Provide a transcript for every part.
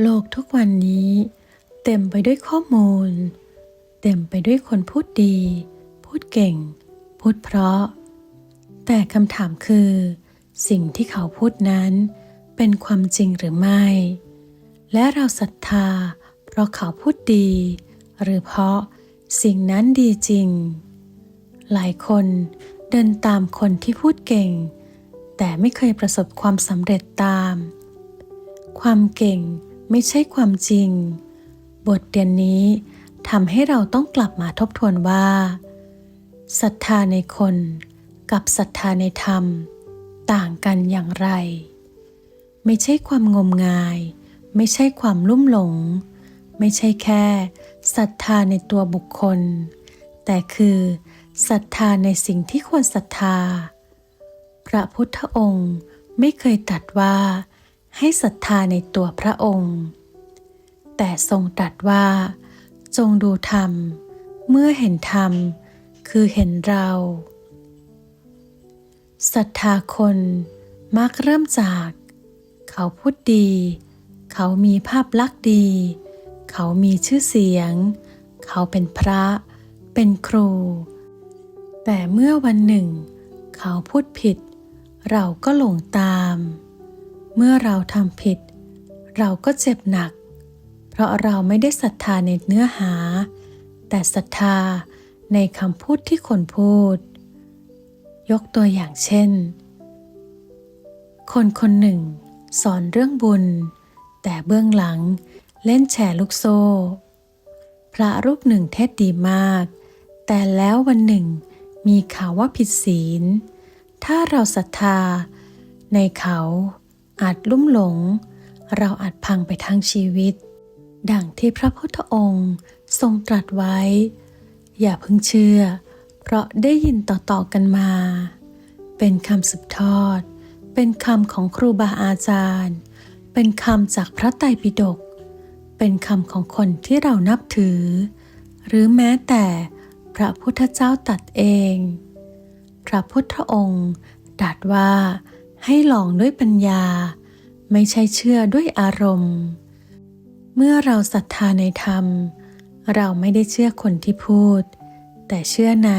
โลกทุกวันนี้ เต็มไปด้วยข้อมูล เต็มไปด้วยคนพูดดี พูดเก่ง พูดเพราะ แต่คำถามคือ สิ่งที่เขาพูดนั้น เป็นความจริงหรือไม่ และเราศรัทธา เพราะเขาพูดดี หรือเพราะสิ่งนั้นดีจริง หลายคนเดินตามคนที่พูดเก่ง แต่ไม่เคยประสบความสำเร็จตาม ความเก่งไม่ใช่ความจริง บทเรียนนี้ทำให้เราต้องกลับมาทบทวนว่าศรัทธาในคนกับศรัทธาในธรรม ต่างกันอย่างไร ไม่ใช่ความงมงาย ไม่ใช่ความลุ่มหลง ไม่ใช่แค่ศรัทธาในตัวบุคคล แต่คือศรัทธาในสิ่งที่ควรศรัทธา พระพุทธองค์ไม่เคยตรัสว่า ให้ศรัทธาในตัวพระองค์ แต่ทรงตรัสว่า จงดูธรรม เมื่อเห็นธรรม คือเห็นเราศรัทธาคนมักเริ่มจาก เขาพูดดี เขามีภาพลักษณ์ดี เขามีชื่อเสียง เขาเป็นพระ เป็นครู แต่เมื่อวันหนึ่ง เขาพูดผิด เราก็หลงตาม เมื่อเราทำผิด เราก็เจ็บหนัก เพราะเราไม่ได้ศรัทธาในเนื้อหา แต่ศรัทธาในคำพูดที่คนพูด ยกตัวอย่างเช่น คนคนหนึ่ง สอนเรื่องบุญ แต่เบื้องหลังเล่นแชร์ลูกโซ่ พระรูปหนึ่งเทศดีมาก แต่แล้ววันหนึ่งมีข่าวว่าผิดศีล ถ้าเราศรัทธาในเขา อาจลุ่มหลง เราอาจพังไปทั้งชีวิต ดังที่พระพุทธองค์ทรงตรัสไว้ อย่าเพิ่งเชื่อ เพราะได้ยินต่อๆกันมา เป็นคำสืบทอด เป็นคำของครูบาอาจารย์ เป็นคำจากพระไตรปิฎกเป็นคำของคนที่เรานับถือ หรือแม้แต่พระพุทธเจ้าตรัดเอง พระพุทธองค์ตรัสว่า ให้ลองด้วยปัญญา ไม่ใช่เชื่อด้วยอารมณ์ เมื่อเราศรัทธาในธรรม เราไม่ได้เชื่อคนที่พูด แต่เชื่อใน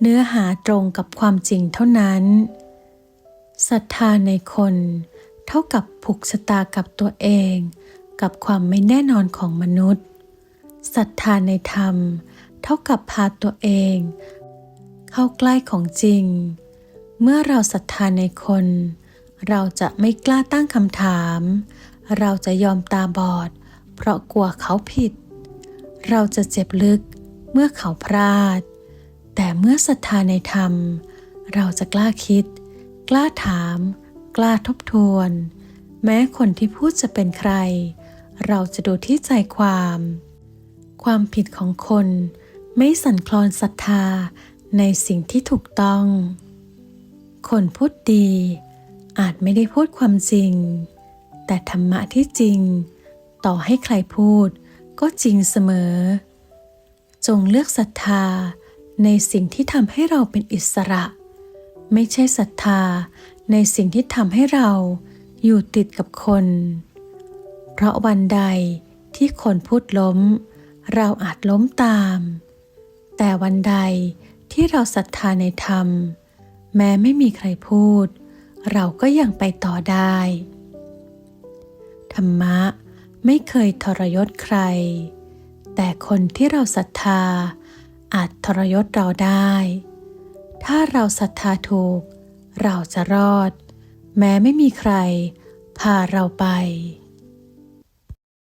เนื้อหาตรงกับความจริงเท่านั้นศรัทธาในคน เท่ากับผูกชะตากับตัวเอง กับความไม่แน่นอนของมนุษย์ศรัทธาในธรรม เท่ากับพาตัวเอง เข้าใกล้ของจริง เมื่อเราศรัทธาในคน เราจะไม่กล้าตั้งคำถาม เราจะยอมตาบอด เพราะกลัวเขาผิด เราจะเจ็บลึกเมื่อเขาพลาด แต่เมื่อศรัทธาในธรรม เราจะกล้าคิด กล้าถาม กล้าทบทวน แม้คนที่พูดจะเป็นใคร เราจะดูที่ใจความ ความผิดของคนไม่สั่นคลอนศรัทธาในสิ่งที่ถูกต้อง คนพูดดี อาจไม่ได้พูดความจริง แต่ธรรมะที่จริง ต่อให้ใครพูดก็จริงเสมอ จงเลือกศรัทธาในสิ่งที่ทำให้เราเป็นอิสระ ไม่ใช่ศรัทธาในสิ่งที่ทำให้เราอยู่ติดกับคน เพราะวันใดที่คนพูดล้ม เราอาจล้มตาม แต่วันใดที่เราศรัทธาในธรรม แม้ไม่มีใครพูด เราก็ยังไปต่อได้ ธรรมะไม่เคยทรยศใคร แต่คนที่เราศรัทธา อาจทรยศเราได้ ถ้าเราศรัทธาถูก เราจะรอด แม้ไม่มีใครพาเราไป